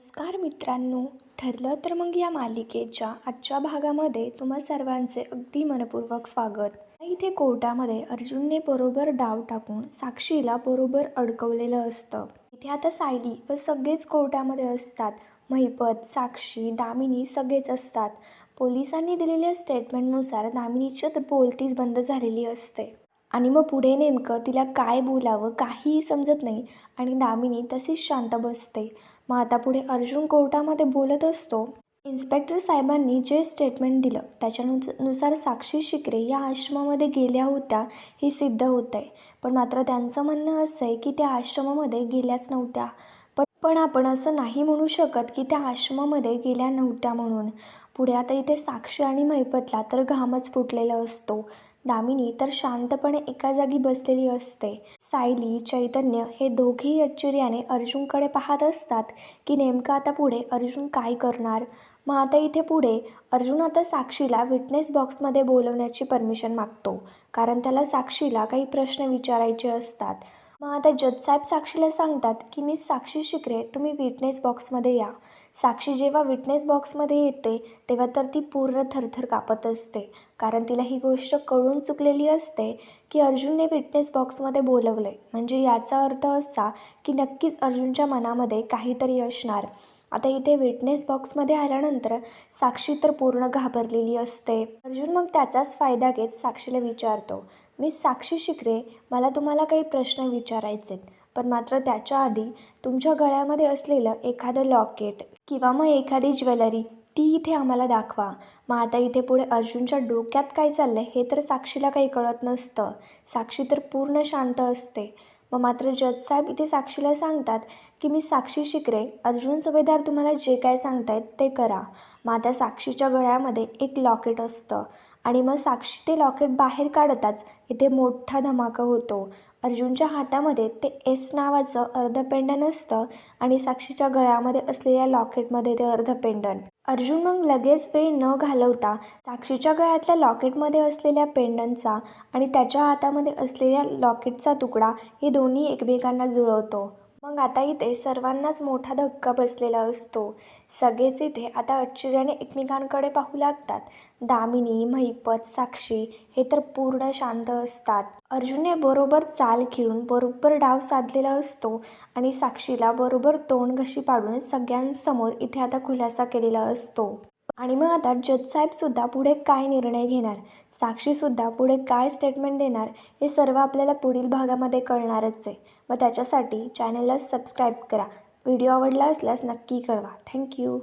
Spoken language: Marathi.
नमस्कार मित्रांनो ठरलं तर मग या मालिकेच्या आजच्या भागामध्ये तुम्हा सर्वांचे अगदी मनपूर्वक स्वागत. इथे कोर्टामध्ये अर्जुनने बरोबर डाव टाकून साक्षीला बरोबर अडकवलेलं असतं. इथे आता सायली व सगळेच कोर्टामध्ये असतात. महिपत साक्षी दामिनी सगळेच असतात. पोलिसांनी दिलेल्या स्टेटमेंटनुसार दामिनीची तर बोलतीच बंद झालेली असते. आणि मग पुढे नेमकं तिला काय बोलावं काहीही समजत नाही आणि दामिनी तशीच शांत बसते. मग आता पुढे अर्जुन कोर्टामध्ये बोलत असतो. इन्स्पेक्टर साहेबांनी जे स्टेटमेंट दिलं त्याच्यानुसार नुसार साक्षी शिकरे या आश्रमामध्ये गेल्या होत्या हे सिद्ध होतं आहे पण मात्र त्यांचं म्हणणं असं आहे की त्या आश्रमामध्ये गेल्याच नव्हत्या. पण पण आपण असं नाही म्हणू शकत की त्या आश्रमामध्ये गेल्या नव्हत्या म्हणून. पुढे आता इथे साक्षी आणि मैपतला तर घामच फुटलेला असतो. दामिनी तर शांतपणे एका जागी बसलेली असते. सायली चैतन्य हे दोघेही आश्चर्याने अर्जुनकडे पाहत असतात की नेमकं आता पुढे अर्जुन काय करणार? मग आता इथे पुढे अर्जुन आता साक्षीला विटनेस बॉक्समध्ये बोलवण्याची परमिशन मागतो कारण त्याला साक्षीला काही प्रश्न विचारायचे असतात. मग आता जजसाहेब साक्षीला सांगतात की मी साक्षी शिकरे तुम्ही विटनेस बॉक्समध्ये या. साक्षी जेव्हा विटनेस बॉक्समध्ये येते तेव्हा तर ती पूर्ण थरथर कापत असते. कारण तिला ही गोष्ट कळून चुकलेली असते की अर्जुनने विटनेस बॉक्समध्ये बोलवलं आहे म्हणजे याचा अर्थ असा की नक्कीच अर्जुनच्या मनामध्ये काहीतरी असणार. आता इथे विटनेस बॉक्समध्ये आल्यानंतर साक्षी तर पूर्ण घाबरलेली असते. अर्जुन मग त्याचाच फायदा घेत साक्षीला विचारतो मी साक्षी शिकरे मला तुम्हाला काही प्रश्न विचारायचे पण मात्र त्याच्या आधी तुमच्या गळ्यामध्ये असलेलं एखादं लॉकेट किंवा मग एखादी ज्वेलरी ती इथे आम्हाला दाखवा. मग आता इथे पुढे अर्जुनच्या डोक्यात काय चाललं आहे हे तर साक्षीला काही कळत नसतं. साक्षी तर पूर्ण शांत असते. मग मात्र जजसाहेब इथे साक्षीला सांगतात की मी साक्षी शिकरे. अर्जुन सुभेदार तुम्हाला जे काय सांगतायत ते करा. मग आता साक्षीच्या गळ्यामध्ये एक लॉकेट असतं. आणि मग साक्षी ते लॉकेट बाहेर काढताच इथे मोठा धमाका होतो. अर्जुनच्या हातामध्ये ते एस नावाचं अर्धपेंडन असतं आणि साक्षीच्या गळ्यामध्ये असलेल्या लॉकेटमध्ये ते अर्धपेंडन अर्जुन मग लगेच वेळ न घालवता साक्षीच्या गळ्यातल्या लॉकेटमध्ये असलेल्या पेंडनचा आणि त्याच्या हातामध्ये असलेल्या लॉकेटचा तुकडा हे दोन्ही एकमेकांना जुळवतो. मग आता इथे सर्वांनाच मोठा धक्का बसलेला असतो. सगळेच इथे आता आश्चर्याने एकमेकांकडे पाहू लागतात. दामिनी महिपत साक्षी हे तर पूर्ण शांत असतात. अर्जुनने बरोबर चाल खेळून बरोबर डाव साधलेला असतो आणि साक्षीला बरोबर तोंड घशी पाडून सगळ्यांसमोर इथे आता खुलासा केलेला असतो. आणि मग आता जजसाहेबसुद्धा पुढे काय निर्णय घेणार? साक्षीसुद्धा पुढे काय स्टेटमेंट देणार? हे सर्व आपल्याला पुढील भागामध्ये कळणारच आहे. मग त्याच्यासाठी चॅनलला सबस्क्राईब करा. व्हिडिओ आवडला असल्यास नक्की कळवा. थँक्यू